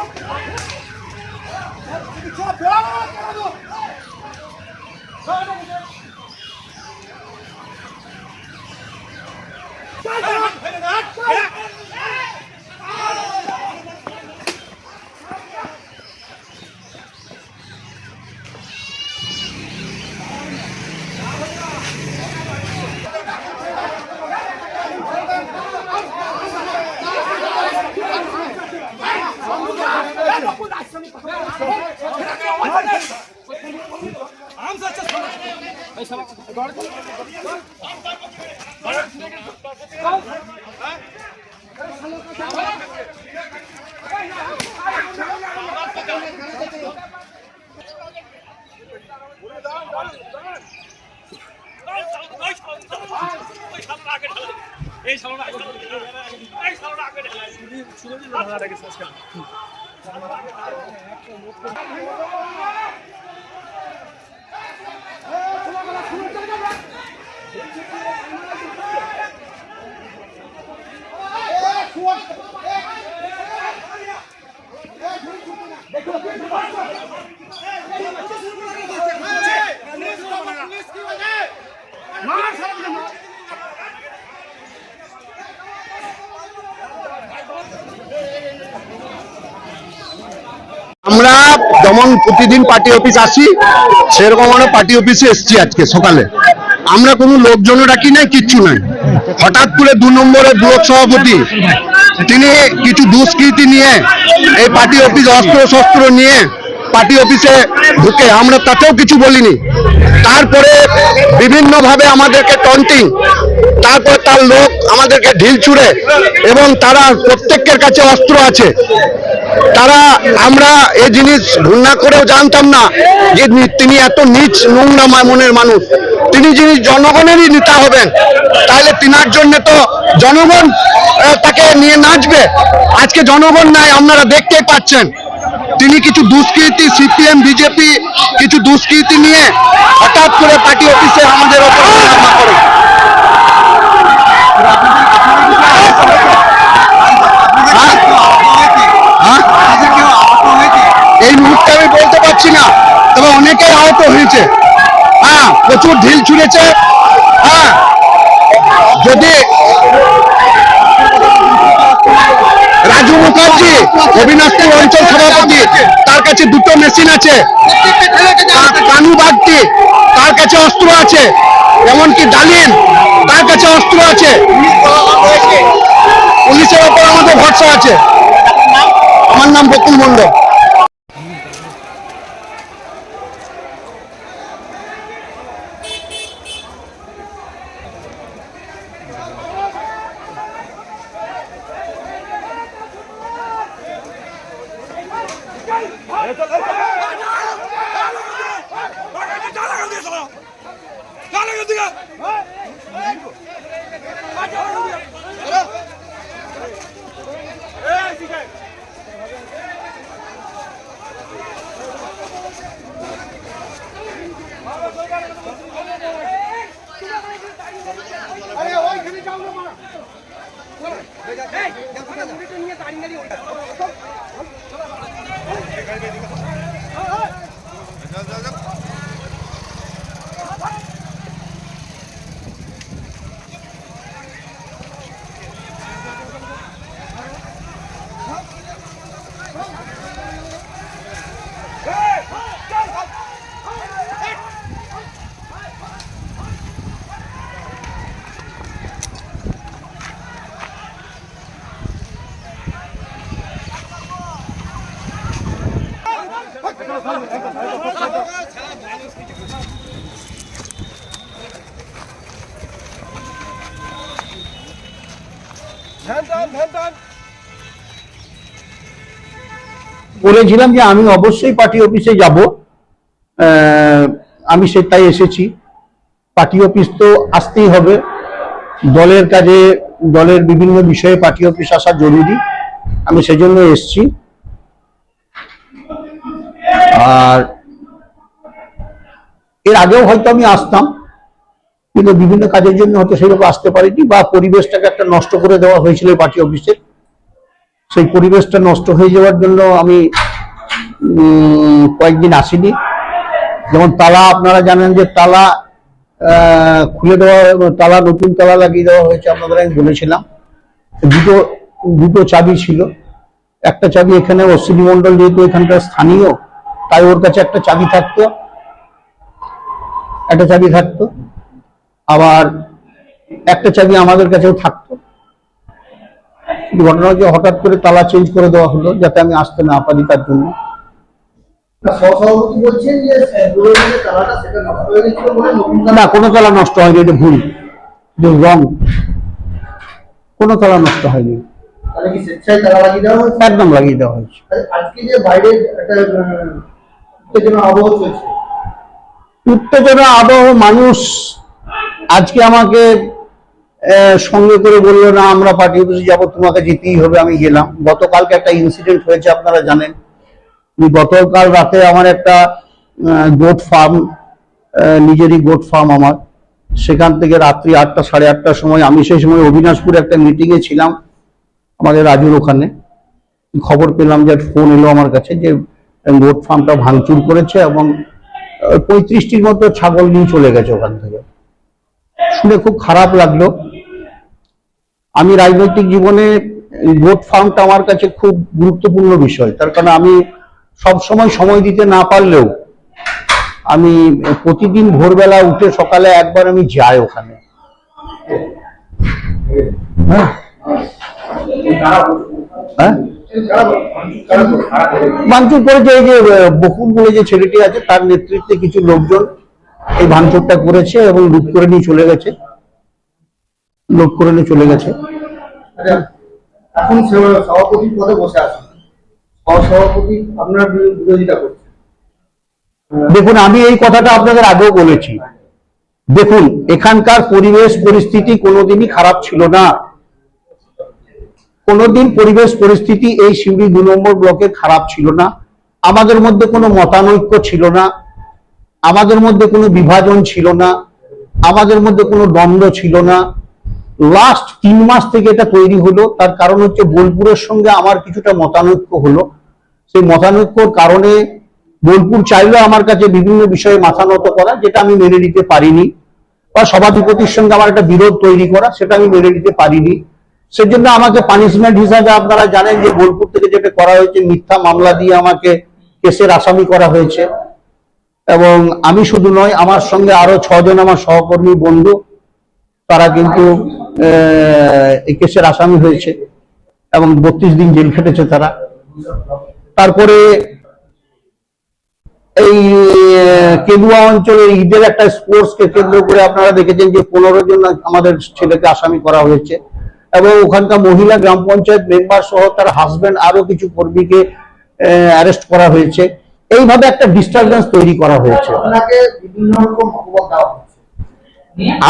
এই শুনে দিন না আগে আজকে আমরা যেমন প্রতিদিন পার্টি অফিস আসি, সেরকম আমরা পার্টি অফিসে এসছি আজকে সকালে। আমরা কোনো লোকজনও ডাকি নাই, কিচ্ছু নাই। হঠাৎ করে দু নম্বরের ব্লক সভাপতি, তিনি কিছু দুষ্কৃতি নিয়ে, এই পার্টি অফিস অস্ত্র শস্ত্র নিয়ে পার্টি অফিসে ঢুকে আমরা তাতেও কিছু বলিনি। তারপরে বিভিন্নভাবে আমাদেরকে টন্টিং তারপর তার লোক আমাদেরকে ঢিল ছুড়ে এবং তারা প্রত্যেকের কাছে অস্ত্র আছে। তারা, আমরা এই জিনিস ঘৃণা করেও জানতাম না যে তিনি এত নিচ নোংরা মনের মানুষ। তিনি যিনি জনগণেরই নেতা হবেন তাহলে তিনার জন্য তো জনগণ তাকে নিয়ে নাচবে। আজকে জনগণ নাই, আপনারা দেখতেই পাচ্ছেন। তিনি কিছু দুষ্কৃতি, সিপিএম, বিজেপি, কিছু দুষ্কৃতি নিয়ে হঠাৎ করে পার্টি অফিসে আমাদের ওপর করে? এই মুহূর্তে আমি বলতে পারছি না, তবে অনেকেই আহত হয়েছে হ্যাঁ প্রচুর ঢিল ছুঁড়েছে হ্যাঁ যদি রাজু মুখার্জি, অবিনাশপুর অঞ্চল সভাপতি, তার কাছে দুটো মেশিন আছে। কানু বাগটি, তার কাছে অস্ত্র আছে। এমনকি ডালিম, তার কাছে অস্ত্র আছে। পুলিশের ওপর আমাদের ভরসা আছে। আমার নাম বকুল মন্ডল আরে ওইখানে যাও না মারা এই দেখো না নিয়ে দাঁড়িয়ে দাঁড়িয়ে ওটা Thank you. বলেছিলাম যে আমি অবশ্যই পার্টি অফিসে যাব। আমি সেটাই এসেছি। পার্টি অফিস তো আসতেই হবে। দলের কাজে, দলের বিভিন্ন বিষয়ে পার্টি অফিস আসা জরুরি। আমি সেজন্য এসেছি। আর এর আগেও হয়তো আমি আসতাম। কিন্তু বিভিন্ন কাজের জন্য হয়তো সেভাবে আসতে পারেনি বা পরিবেশটাকে একটা নষ্ট করে দেওয়া হয়েছিল পার্টি অফিসে। সেই পরিবেশটা নষ্ট হয়ে যাওয়ার জন্য আমি কয়েকদিন আসিনি। যেমন তালা, আপনারা জানেন যে তালা খুলে দেওয়া, তালা, নতুন তালা লাগিয়ে দেওয়া হয়েছে, আপনাদের আমি বলেছিলাম। দুটো দুটো চাবি ছিল। একটা চাবি এখানে অশ্বিনী মন্ডল যেহেতু এখানকার স্থানীয়, তাই ওর কাছে একটা চাবি থাকতো। একটা চাবি থাকতো। আবার একটা চাবি আমাদের কাছেও থাকতো। ঘটনা হচ্ছে হঠাৎ করে তালা চেঞ্জ করে দেওয়া হলো যাতে আমি আসতে না পারি তার জন্য। না, যে যে কোনো তালা নষ্ট হয়নি এটা ভুল। রং। কোনো তালা নষ্ট হয়নি। একদম লাগিয়ে দেওয়া হয়েছে। আজকে যে বাইরে একটা উত্তেজনা আবহ মানুষ আজকে আমাকে সঙ্গে করে বলল, না, আমরা পার্টি অফিসে যাব, তোমাকে যেতেই হবে। আমি গেলাম। গতকালকে একটা ইনসিডেন্ট হয়েছে, আপনারা জানেন। গতকাল রাতে আমার একটা গোট ফার্ম নিজেরই গোট ফার্ম আমার। সেখান থেকে রাত্রি আটটা, সাড়ে আটটার সময় আমি সেই সময় অবিনাশপুরে একটা মিটিংয়ে ছিলাম, আমাদের রাজুর ওখানে। খবর পেলাম যে ফোন এলো আমার কাছে যে গোট ফার্মটা ভাঙচুর করেছে এবং পঁয়ত্রিশটির মতো ছাগল নিয়ে চলে গেছে ওখান থেকে। শুনে খুব খারাপ লাগল। আমি রাজনৈতিক জীবনে গোট ফার্মটা আমার কাছে খুব গুরুত্বপূর্ণ বিষয়। তার কারণ আমি সব সময় সময় দিতে না পারলেও আমি প্রতিদিন ভোরবেলা উঠে সকালে একবার আমি যাই ওখানে। হ্যাঁ? হ্যাঁ করেছে এই যে বকুল বলে যে ছেলেটি আছে, তার নেতৃত্বে কিছু লোকজন এই ভাঙচুরটা করেছে এবং লুট করে নিয়ে চলে গেছে। লুট করে নিয়ে চলে গেছে। আচ্ছা, এখন সভাপতি পদে বসে আছেন সহসভাপতি আপনার বিরোধিতা করছে। দেখুন আমি এই কথাটা আপনাদের আগেও বলেছি। দেখুন এখানকার পরিবেশ পরিস্থিতি কোনোদিনই খারাপ ছিল না। কোনোদিন পরিবেশ পরিস্থিতি এই সিউড়ি দু নম্বর ব্লকে খারাপ ছিল না। আমাদের মধ্যে কোনো মতানৈক্য ছিল না। আমাদের মধ্যে কোনো বিভাজন ছিল না, আমাদের মধ্যে কোনো দ্বন্দ্ব ছিল না। লাস্ট তিন মাস থেকে এটা তৈরি হলো, তার কারণ হচ্ছে বোলপুরের সঙ্গে আমার কিছুটা মতানৈক্য হলো। সেই মতানৈক্যর কারণে বোলপুর চাইলো আমার কাছে বিভিন্ন বিষয়ে মাথা নত করা, যেটা আমি মেনে নিতে পারিনি। বা সভাধিপতির সঙ্গে আমার একটা বিরোধ তৈরি করা, সেটা আমি মেনে নিতে পারিনি। সেজন্য আমাকে পানিশমেন্ট হিসাবে আপনারা জানেন যে বোলপুর থেকে যেটা করা হয়েছে, মিথ্যা মামলা দিয়ে আমাকে কেসের আসামি করা হয়েছে। এবং আমি শুধু নয়, আমার সঙ্গে আরও ছজন আমার সহকর্মী বন্ধু, তারা কিন্তু এই কেসের আসামি হয়েছে এবং বত্রিশ দিন জেল খেটেছে তারা। তারপরে এই, কেদুয়া অঞ্চলের ঈদের একটা স্পোর্টস কে কেন্দ্র করে আপনারা দেখেছেন যে পনেরো জন আমাদের ছেলেকে আসামি করা হয়েছে এবং ওখানকার মহিলা গ্রাম পঞ্চায়েত মেম্বার সহ তার হাজবেন্ড আরও কিছু কর্মীকে অ্যারেস্ট করা হয়েছে। এইভাবে একটা ডিস্টারবেন্স তৈরি করা হয়েছে।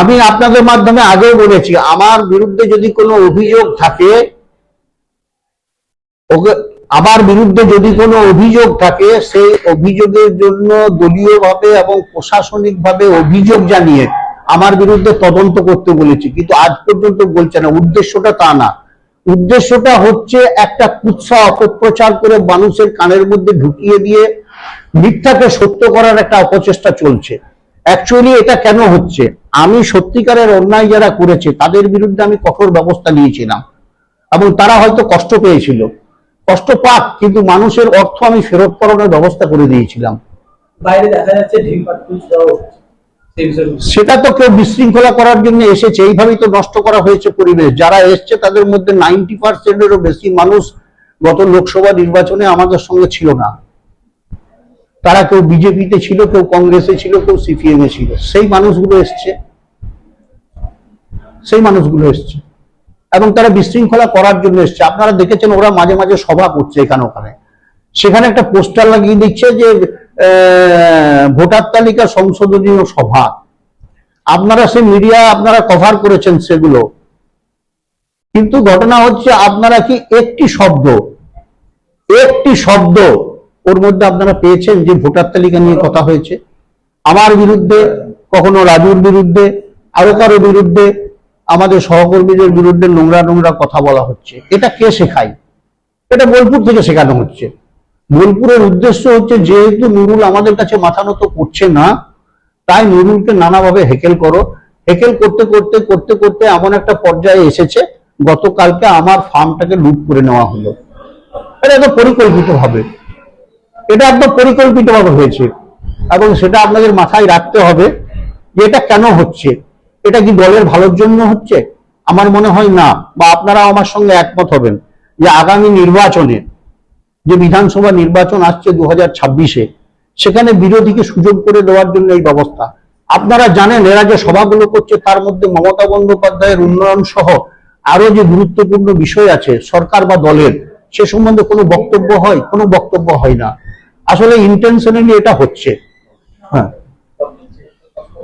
আমি আপনাদের মাধ্যমে আগেও বলেছি আমার বিরুদ্ধে যদি কোনো অভিযোগ থাকে ওকে আমার বিরুদ্ধে যদি কোনো অভিযোগ থাকে সেই অভিযোগের জন্য দলীয়ভাবে এবং প্রশাসনিকভাবে অভিযোগ জানিয়ে আমার বিরুদ্ধে তদন্ত করতে বলেছি। কিন্তু আজ পর্যন্ত বলছে না উদ্দেশ্যটা তা না। উদ্দেশ্যটা হচ্ছে একটা কুৎসা অপপ্রচার করে মানুষের কানের মধ্যে ঢুকিয়ে দিয়ে মিথ্যাকে সত্য করার একটা অপচেষ্টা চলছে। অ্যাকচুয়ালি এটা কেন হচ্ছে? আমি সত্যিকারের অন্যায় যারা করেছে তাদের বিরুদ্ধে আমি কঠোর ব্যবস্থা নিয়েছিলাম। এবং তারা হয়তো কষ্ট পেয়েছিল। কষ্ট পাক কিন্তু মানুষের অর্থ আমি ফেরত করানোর ব্যবস্থা করে দিয়েছিলাম। বাইরে দেখা যাচ্ছে সেটা তো কেউ বিশৃঙ্খলা করার জন্য এসেছে। এইভাবেই তো নষ্ট করা হয়েছে পরিবেশ। যারা এসছে তাদের মধ্যে নাইনটি পার্সেন্টেরও বেশি মানুষ গত লোকসভা নির্বাচনে আমাদের সঙ্গে ছিল না। তারা কেউ বিজেপিতে ছিল, কেউ কংগ্রেসে ছিল, কেউ সিপিএম এ ছিল। সেই মানুষগুলো এসছে। সেই মানুষগুলো এসছে। এবং তারা বিশৃঙ্খলা করার জন্য এসছে। আপনারা দেখেছেন, ওরা মাঝে মাঝে সভা করছে এখানে ওখানে। সেখানে একটা পোস্টার লাগিয়ে দিচ্ছে যে ভোটার তালিকা সংশোধনীয় সভা। আপনারা সেই মিডিয়া, আপনারা কভার করেছেন সেগুলো। কিন্তু ঘটনা হচ্ছে, আপনারা কি একটি শব্দ একটি শব্দ ওর মধ্যে আপনারা পেয়েছেন যে ভোটার তালিকা নিয়ে কথা হয়েছে। আমার বিরুদ্ধে, কখনো রাজুর বিরুদ্ধে, আরও কারও বিরুদ্ধে, আমাদের সহকর্মীদের বিরুদ্ধে নোংরা নোংরা কথা বলা হচ্ছে। এটা কে শেখায়? এটা বোলপুর থেকে শেখানো হচ্ছে। বোলপুরের উদ্দেশ্য হচ্ছে, যেহেতু নুরুল আমাদের কাছে মাথা নত করছে না, তাই নুরুলকে নানাভাবে হেকেল করো। হেকেল করতে করতে করতে করতে এমন একটা পর্যায়ে এসেছে, গতকালকে আমার ফার্মটাকে লুট করে নেওয়া হলো। এটা একদম পরিকল্পিত হবে এটা একদম পরিকল্পিত ভাবে হয়েছে। এবং সেটা আপনাদের মাথায় রাখতে হবে যে এটা কেন হচ্ছে? এটা কি দলের ভালোর জন্য হচ্ছে? আমার মনে হয় না, বা আপনারা আমার সঙ্গে একমত হবেন যে আগামী নির্বাচনে যে বিধানসভা নির্বাচন আসছে দু হাজার ছাব্বিশে, সেখানে বিরোধীকে সুযোগ করে দেওয়ার জন্য এই ব্যবস্থা। আপনারা জানেন, এরা যে সভাগুলো করছে, তার মধ্যে মমতা বন্দ্যোপাধ্যায়ের উন্নয়ন সহ আরও যে গুরুত্বপূর্ণ বিষয় আছে, সরকার বা দলের, সে সম্বন্ধে কোনো বক্তব্য হয়? কোনো বক্তব্য হয় না। আসলে ইন্টেনশনালি এটা হচ্ছে। হ্যাঁ।